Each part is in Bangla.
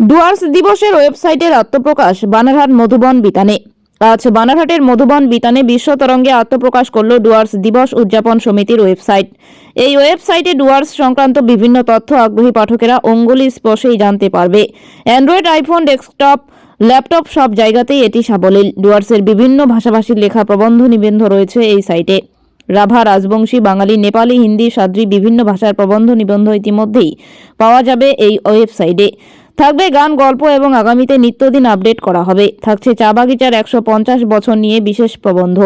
ডুয়ার্স দিবসের ওয়েবসাইটের আত্মপ্রকাশ, বানারহাট মধুবন বিতানে। আজ বানারহাটের মধুবন বিতানে বিশ্ব তরঙ্গে আত্মপ্রকাশ করল ডুয়ার্স দিবস উদযাপন সমিতির ওয়েবসাইট। এই ওয়েবসাইটে ডুয়ার্স সংক্রান্ত বিভিন্ন তথ্য আগ্রহী পাঠকেরা অঙ্গুলি স্পর্শেই জানতে পারবে। অ্যান্ড্রয়েড আইফোন, ডেস্কটপ, ল্যাপটপ সব জায়গাতেই এটি সাবলীল। ডুয়ার্সের বিভিন্ন ভাষাভাষীর লেখা প্রবন্ধ নিবন্ধ রয়েছে এই সাইটে। রাভা, রাজবংশী, বাঙালি, নেপালি, হিন্দি, সাদ্রি বিভিন্ন ভাষার প্রবন্ধ নিবন্ধ ইতিমধ্যেই পাওয়া যাবে এই ওয়েবসাইটে। থাকবে গান, গল্প এবং আগামীতে নিত্যদিন আপডেট করা হবে। থাকছে চা বাগিচার একশো পঞ্চাশ বছর নিয়ে বিশেষ প্রবন্ধ।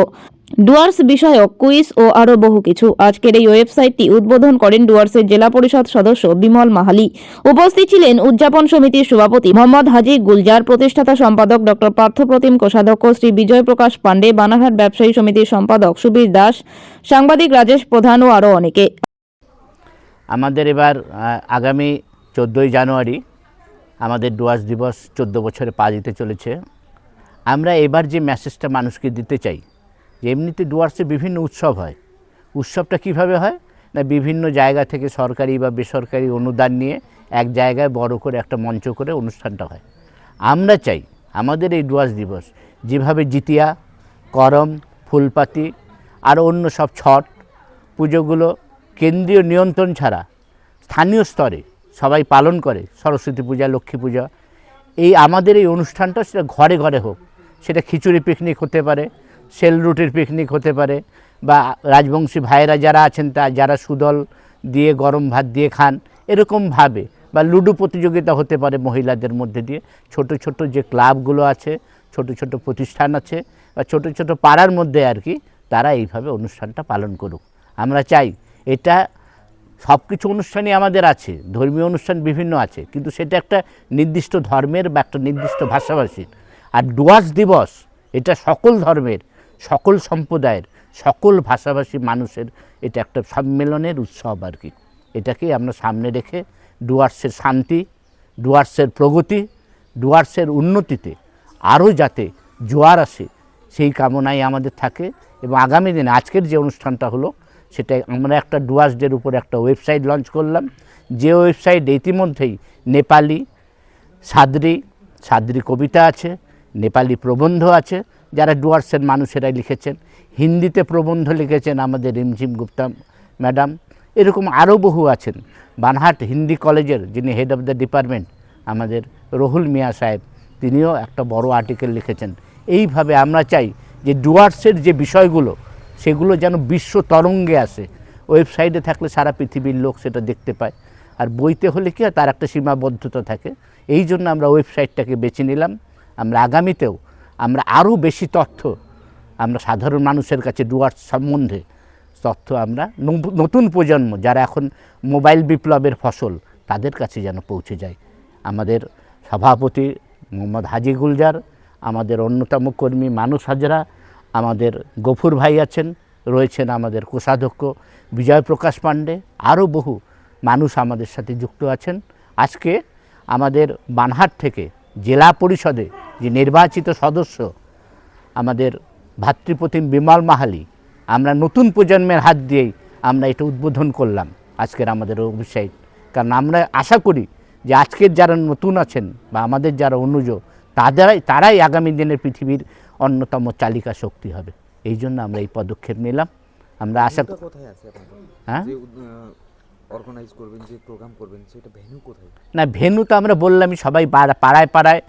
ডুয়ার্স বিষয়ক, কুইজ ও আরও বহু কিছু। আজকের এই ওয়েবসাইটটি উদ্বোধন করেন ডুয়ার্সের জেলা পরিষদ সদস্য বিমল মাহালি। উপস্থিত ছিলেন উদযাপন সমিতির সভাপতি মোহাম্মদ হাজি গুলজার, প্রতিষ্ঠাতা সম্পাদক ডক্টর পার্থপ্রতিম কোষাধ্যক্ষ শ্রী বিজয় প্রকাশ পাণ্ডে, বানারহাট ব্যবসায়ী সমিতির সম্পাদক সুবীর দাস, সাংবাদিক রাজেশ প্রধান ও আরও অনেকে। আমাদের এবার আগামী চোদ্দোই জানুয়ারি আমাদের ডুয়ার্স দিবস চোদ্দ বছরে পা দিতে চলেছে। আমরা এবার যে মেসেজটা মানুষকে দিতে চাই, যে এমনিতে ডুয়ার্সে বিভিন্ন উৎসব হয়, উৎসবটা কীভাবে হয়? না, বিভিন্ন জায়গা থেকে সরকারি বা বেসরকারি অনুদান নিয়ে এক জায়গায় বড় করে একটা মঞ্চ করে অনুষ্ঠানটা হয়। আমরা চাই আমাদের এই ডুয়ার্স দিবস যেভাবে জিতিয়া, করম, ফুলপাতি আর অন্য সব ছট, পুজোগুলো কেন্দ্রীয় নিয়ন্ত্রণ ছাড়া স্থানীয় স্তরে সবাই পালন করে, সরস্বতী পূজা, লক্ষ্মী পূজা। এই আমাদের এই অনুষ্ঠানটা সেটা ঘরে ঘরে হোক। সেটা খিচুড়ি পিকনিক হতে পারে, সেল রুটির পিকনিক হতে পারে, বা রাজবংশী ভাইয়েরা যারা আছেন তা, যারা সুদল দিয়ে গরম ভাত দিয়ে খান, এরকমভাবে, বা লুডো প্রতিযোগিতা হতে পারে মহিলাদের মধ্যে দিয়ে। ছোট ছোট যে ক্লাবগুলো আছে, ছোট ছোট প্রতিষ্ঠান আছে, বা ছোট ছোট পাড়ার মধ্যে আর কি, তারা এইভাবে অনুষ্ঠানটা পালন করুক। আমরা চাই এটা সব কিছু অনুষ্ঠানই আমাদের আছে, ধর্মীয় অনুষ্ঠান বিভিন্ন আছে, কিন্তু সেটা একটা নির্দিষ্ট ধর্মের বা একটা নির্দিষ্ট ভাষাভাষীর। আর ডুয়ার্স দিবস, এটা সকল ধর্মের, সকল সম্প্রদায়ের, সকল ভাষাভাষী মানুষের এটা একটা সম্মেলনের উৎসব আর কি। এটাকেই আমরা সামনে রেখে ডুয়ার্সের শান্তি, ডুয়ার্সের প্রগতি, ডুয়ার্সের উন্নতিতে আরও যাতে জোয়ার আসে, সেই কামনাই আমাদের থাকে। এবং আগামী দিনে আজকের যে অনুষ্ঠানটা হলো সেটা আমরা একটা ডুয়ার্স ডের উপর একটা ওয়েবসাইট লঞ্চ করলাম। যে ওয়েবসাইট ইতিমধ্যেই নেপালি সাদরি সাদরি কবিতা আছে, নেপালি প্রবন্ধ আছে, যারা ডুয়ার্সের মানুষেরা লিখেছেন। হিন্দিতে প্রবন্ধ লিখেছেন আমাদের রিমঝিম গুপ্তা ম্যাডাম। এরকম আরও বহু আছেন। বানহাট হিন্দি কলেজের যিনি হেড অফ দ্য ডিপার্টমেন্ট আমাদের রহুল মিয়া সাহেব, তিনিও একটা বড় আর্টিকেল লিখেছেন। এইভাবে আমরা চাই যে ডুয়ার্সের যে বিষয়গুলো সেগুলো যেন বিশ্ব তরঙ্গে আসে। ওয়েবসাইটে থাকলে সারা পৃথিবীর লোক সেটা দেখতে পায়। আর বইতে হলে কি তার একটা সীমাবদ্ধতা থাকে। এই জন্য আমরা ওয়েবসাইটটাকে বেছে নিলাম। আমরা আগামীতেও আমরা আরও বেশি তথ্য, আমরা সাধারণ মানুষের কাছে ডুয়ার্স সম্বন্ধে তথ্য আমরা নতুন প্রজন্ম, যারা এখন মোবাইল বিপ্লবের ফসল, তাদের কাছে যেন পৌঁছে যায়। আমাদের সভাপতি মোহাম্মদ হাজি গুলজার, আমাদের অন্যতম কর্মী মানুষ হাজরা আমাদের গফুর ভাই আছেন, রয়েছেন আমাদের কোষাধ্যক্ষ বিজয় প্রকাশ পাণ্ডে, আরও বহু মানুষ আমাদের সাথে যুক্ত আছেন। আজকে আমাদের বানহাট থেকে জেলা পরিষদে যে নির্বাচিত সদস্য আমাদের ভাতৃপ্রতিম বিমল মাহালি, আমরা নতুন প্রজন্মের হাত দিয়েই আমরা এটা উদ্বোধন করলাম আজকের আমাদের ওয়েবসাইট কারণ আমরা আশা করি যে আজকের যারা নতুন আছেন বা আমাদের যারা অনুজ তাদেরাই তারাই আগামী দিনের পৃথিবীর অন্যতম চালিকা শক্তি হবে। এই জন্য আমরা এই পদক্ষেপ নিলাম। আমরা আশা কোথায় আছে হ্যাঁ? অর্গানাইজ করবেন যে প্রোগ্রাম করবেন সেটা ভেন্যু কোথায়? না ভেন্যু তো আমরা বললামই সবাই পাড়ায় পাড়ায়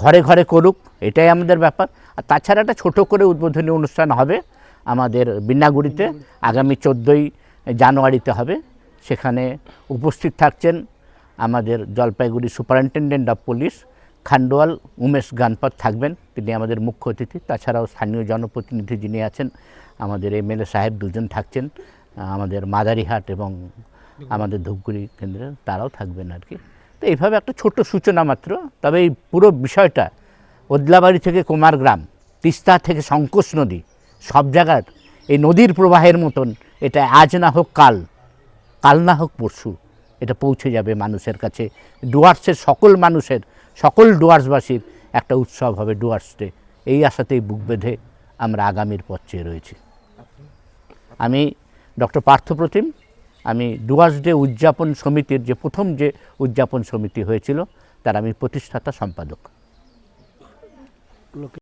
ঘরে ঘরে করুক এটাই আমাদের ব্যাপার। আর তাছাড়া একটা ছোটো করে উদ্বোধনী অনুষ্ঠান হবে আমাদের বিন্নাগুড়িতে আগামী চোদ্দোই জানুয়ারিতে হবে। সেখানে উপস্থিত থাকছেন আমাদের Jalpaiguri superintendent of police Khandelwal Umesh Ganpat থাকবেন তিনি আমাদের মুখ্য অতিথি। তাছাড়াও স্থানীয় জনপ্রতিনিধি যিনি আছেন আমাদের এমএলএ সাহেব দুজন থাকছেন আমাদের মাদারিহাট এবং আমাদের ধূপগুড়ি কেন্দ্রে তারাও থাকবেন আর কি। তো এইভাবে একটা ছোট্ট সূচনা মাত্র। তবে এই পুরো বিষয়টা ওদলাবাড়ি থেকে কুমারগ্রাম তিস্তা থেকে সংকোচ নদী সব জায়গার এই নদীর প্রবাহের মতন এটা আজ না হোক কাল কাল না হোক পরশু এটা পৌঁছে যাবে মানুষের কাছে। ডুয়ার্সের সকল মানুষের সকল ডুয়ার্সবাসীর একটা উৎসব হবে ডুয়ার্স ডে। এই আশাতেই বুক বেঁধে আমরা আগামীর পথ চেয়ে রয়েছি। আমি ডক্টর পার্থপ্রতিম আমি ডুয়ার্স ডে উদযাপন সমিতির যে প্রথম যে উদযাপন সমিতি হয়েছিল, তার আমি প্রতিষ্ঠাতা সম্পাদক।